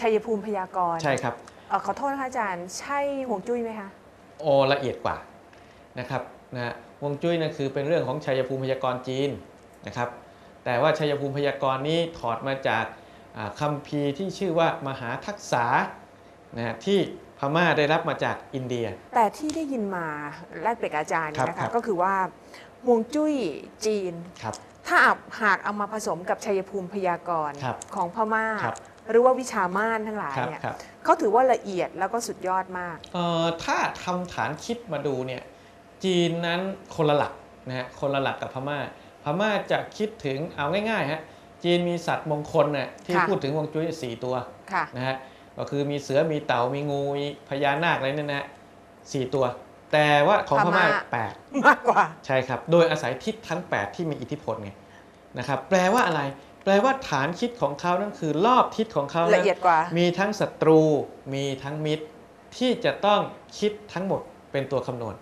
ชัยภูมิพยากรณ์ใช่ครับ เอ่อขอโทษนะคะอาจารย์ ใช่หวงจุ้ยไหมคะ โอละเอียดกว่านะครับนะฮะฮวงจุ้ยนั่นคือเป็นเรื่องของชัยภูมิพยากรณ์จีนนะครับ แต่ว่าชัยภูมิพยากรณ์นี้ถอดมาจากอ่าคัมภีร์ที่ชื่อว่ามหาทักษะนะฮะที่พม่าได้รับมาจากอินเดีย แต่ที่ได้ยินมาแลกเปลี่ยนกับอาจารย์เนี่ยนะครัคะบก็คือว่าหวงจุ้ยจีน ครับ ถ้าหากเอามาผสมกับชัยภูมิพยากรณ์ครับของพม่า ครับหรือว่าวิชาม่านทั้งหลายครับเนี่ยครับ เขาถือว่าละเอียดแล้วก็สุดยอดมาก เอ่อถ้าทำฐานคิดมาดูเนี่ยจีนนั้นคนละหลักนะฮะคนละหลักกับพม่า พม่าจะคิดถึงเอาง่ายๆฮะจีนมีสัตว์มงคลน่ะที่ค่ะ พูดถึงฮวงจุ้ยสี่ตัวค่ะ นะฮะก็คือมีเสือมีเต่ามีงูมีพญานาคอะไรนั่นนะฮะสี่ตัว แต่ว่าของพม่าพม่า แปดมากกว่า ใช่ครับ โดยอาศัยทิศทั้ง 8 ที่มีอิทธิพลไง นะครับแปลว่าอะไร แปลว่าฐานคิดของเขานั่นคือรอบทิศของเขาละนะเอียดกว่า มีทั้งศัตรู มีทั้งมิตร ที่จะต้องคิดทั้งหมดเป็นตัวคำนวณ